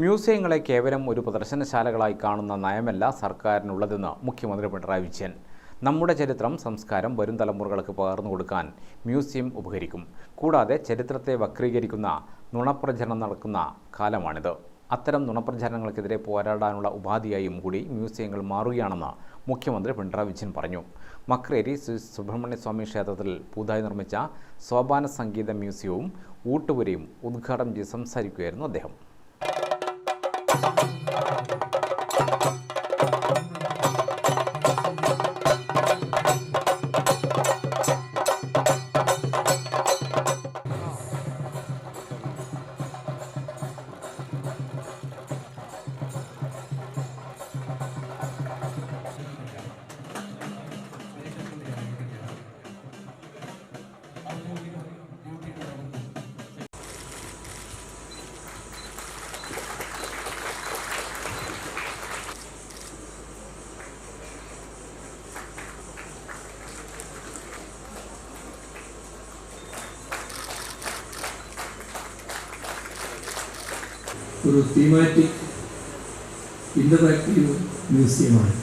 മ്യൂസിയങ്ങളെ കേവലം ഒരു പ്രദർശനശാലകളായി കാണുന്ന നയമല്ല സർക്കാരിനുള്ളതെന്ന് മുഖ്യമന്ത്രി പിണറായി വിജയൻ. നമ്മുടെ ചരിത്രം സംസ്കാരം വരും തലമുറകൾക്ക് പകർന്നു കൊടുക്കാൻ മ്യൂസിയം ഉപകരിക്കും. കൂടാതെ ചരിത്രത്തെ വക്രീകരിക്കുന്ന നുണപ്രചരണം നടക്കുന്ന കാലമാണിത്. അത്തരം നുണപ്രചരണങ്ങൾക്കെതിരെ പോരാടാനുള്ള ഉപാധിയായും കൂടി മ്യൂസിയങ്ങൾ മാറുകയാണെന്ന് മുഖ്യമന്ത്രി പിണറായി വിജയൻ പറഞ്ഞു. മക്രേരി ശ്രീ സുബ്രഹ്മണ്യസ്വാമി ക്ഷേത്രത്തിൽ പുതുതായി നിർമ്മിച്ച സോപാന സംഗീത മ്യൂസിയവും ഊട്ടുപുരയും ഉദ്ഘാടനം ചെയ്ത് സംസാരിക്കുകയായിരുന്നു അദ്ദേഹം. Thank you. ഒരു തീമാറ്റിക് ഇന്ററാക്റ്റീവ് മ്യൂസിയമാണ്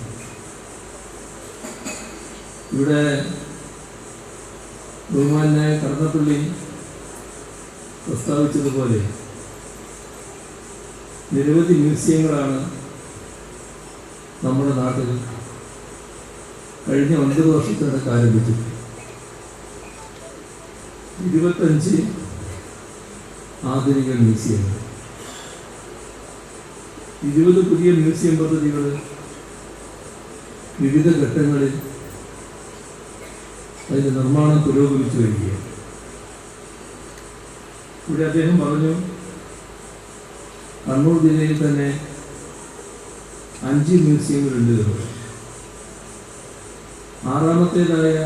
ഇവിടെ ബഹുമാനായ കടന്നപ്പള്ളി പ്രസ്താവിച്ചതുപോലെ നിരവധി മ്യൂസിയങ്ങളാണ് നമ്മുടെ നാട്ടിൽ കഴിഞ്ഞ ഒൻപത് വർഷത്തിനിടയ്ക്ക് ആരംഭിച്ചു ഇരുപത്തഞ്ച് ആധുനിക മ്യൂസിയങ്ങൾ ഇരുപത് പുതിയ മ്യൂസിയം പദ്ധതികൾ വിവിധ ഘട്ടങ്ങളിൽ അതിന്റെ നിർമ്മാണം പുരോഗമിച്ചു വരികയാണ്. ഇവിടെ അദ്ദേഹം പറഞ്ഞു കണ്ണൂർ ജില്ലയിൽ തന്നെ അഞ്ച് മ്യൂസിയങ്ങളുണ്ട് ആറാമത്തേതായ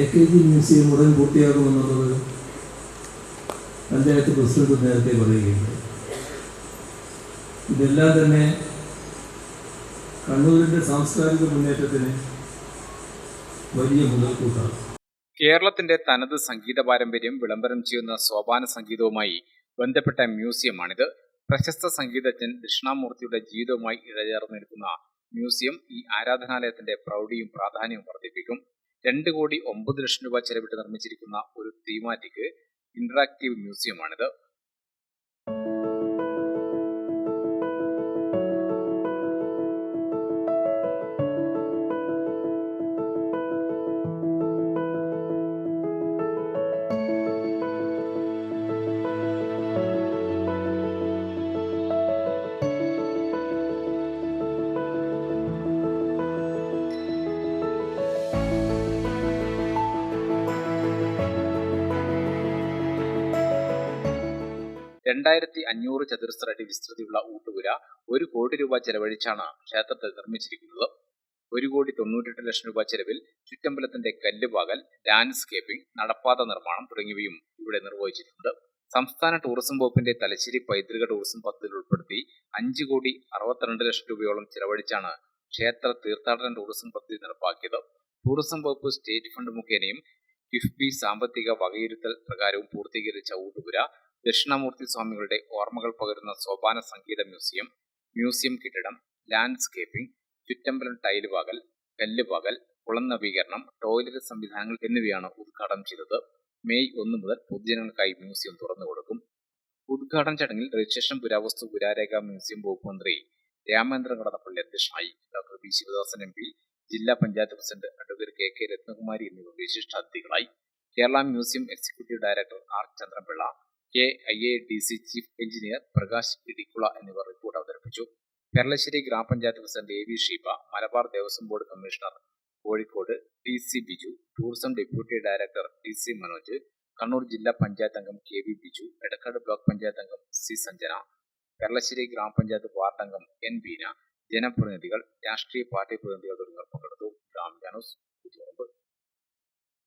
എ കെ ജി മ്യൂസിയം ഉടൻ പൂർത്തിയാകുമെന്നുള്ളത് പഞ്ചായത്ത് പ്രസിഡന്റ് നേരത്തെ പറയുകയുണ്ടായി. ഇതെല്ലാം തന്നെ കണ്ണൂരിന്റെ സാംസ്കാരിക മുന്നേറ്റത്തിന് വലിയ മുതൽക്കൂട്ടാണ്. കേരളത്തിന്റെ തനത് സംഗീത പാരമ്പര്യം വിളംബരം ചെയ്യുന്ന സോപാന സംഗീതവുമായി ബന്ധപ്പെട്ട മ്യൂസിയമാണിത്. പ്രശസ്ത സംഗീതജ്ഞൻ ദക്ഷിണാമൂർത്തിയുടെ ജീവിതവുമായി ഇഴചേർന്നിരിക്കുന്ന മ്യൂസിയം ഈ ആരാധനാലയത്തിന്റെ പ്രൗഢിയും പ്രാധാന്യവും വർദ്ധിപ്പിക്കും. രണ്ട് കോടി ഒമ്പത് ലക്ഷം രൂപ ചെലവിട്ട് നിർമ്മിച്ചിരിക്കുന്ന ഒരു തീമാറ്റിക് ഇന്ററാക്റ്റീവ് മ്യൂസിയമാണിത്. രണ്ടായിരത്തി അഞ്ഞൂറ് ചതുരശ്ര അടി വിസ്തൃതിയുള്ള ഊട്ടുപുര ഒരു കോടി രൂപ ചെലവഴിച്ചാണ് ക്ഷേത്രത്തിൽ നിർമ്മിച്ചിരിക്കുന്നത്. ഒരു കോടി തൊണ്ണൂറ്റെട്ട് ലക്ഷം രൂപ ചെലവിൽ ചുറ്റമ്പലത്തിന്റെ കല്ലുപാകൽ ലാൻഡ്സ്കേപ്പിംഗ് നടപ്പാത നിർമ്മാണം തുടങ്ങിയവയും ഇവിടെ നിർവഹിച്ചിട്ടുണ്ട്. സംസ്ഥാന ടൂറിസം വകുപ്പിന്റെ തലശ്ശേരി പൈതൃക ടൂറിസം പദ്ധതിയിൽ ഉൾപ്പെടുത്തി അഞ്ച് കോടി അറുപത്തിരണ്ട് ലക്ഷം രൂപയോളം ചെലവഴിച്ചാണ് ക്ഷേത്ര തീർത്ഥാടന ടൂറിസം പദ്ധതി നടപ്പാക്കിയത്. ടൂറിസം വകുപ്പ് സ്റ്റേറ്റ് ഫണ്ട് മുഖേനയും കിഫ്ബി സാമ്പത്തിക വകയിരുത്തൽ പ്രകാരവും പൂർത്തീകരിച്ച ഊട്ടുപുര ദക്ഷിണാമൂർത്തി സ്വാമികളുടെ ഓർമ്മകൾ പകരുന്ന സോപാന സംഗീത മ്യൂസിയം മ്യൂസിയം കെട്ടിടം ലാൻഡ്സ്കേപ്പിംഗ് ചുറ്റമ്പലം ടൈൽ പകൽ കല്ല് പകൽ കുളം നവീകരണം ടോയ്ലറ്റ് സംവിധാനങ്ങൾ എന്നിവയാണ് ഉദ്ഘാടനം ചെയ്തത്. മെയ് ഒന്ന് മുതൽ പൊതുജനങ്ങൾക്കായി മ്യൂസിയം തുറന്നു കൊടുക്കും. ഉദ്ഘാടന ചടങ്ങിൽ രജിസ്ട്രേഷൻ പുരാവസ്തു പുരാരേഖ മ്യൂസിയം വകുപ്പ് മന്ത്രി രാമേന്ദ്രൻ കടന്നപ്പള്ളി അധ്യക്ഷനായി doctor B Sivadasan M P ജില്ലാ panchayat president advocate K K Rathnakumari എന്നിവർ വിശിഷ്ടാതിഥികളായി. Kerala museum executive director R Chandrapillai K I A D C chief engineer Prakash Idikkula എന്നിവർ റിപ്പോർട്ട് അവതരിപ്പിച്ചു. പെരളശ്ശേരി ഗ്രാമപഞ്ചായത്ത് president A V Sheeba Malabar Devaswom board commissioner Kozhikode T C Biju tourism deputy director T C Manoj Kannur ജില്ലാ പഞ്ചായത്ത് അംഗം K V Biju Edakkad block panchayat അംഗം C Sanjana Peralassery ഗ്രാമപഞ്ചായത്ത് ward അംഗം N Beena ജനപ്രതിനിധികൾ രാഷ്ട്രീയ പാർട്ടി പ്രതിനിധികൾ തുടങ്ങിയവർ പങ്കെടുത്തു. Gram Janus പുതുമുമ്പ്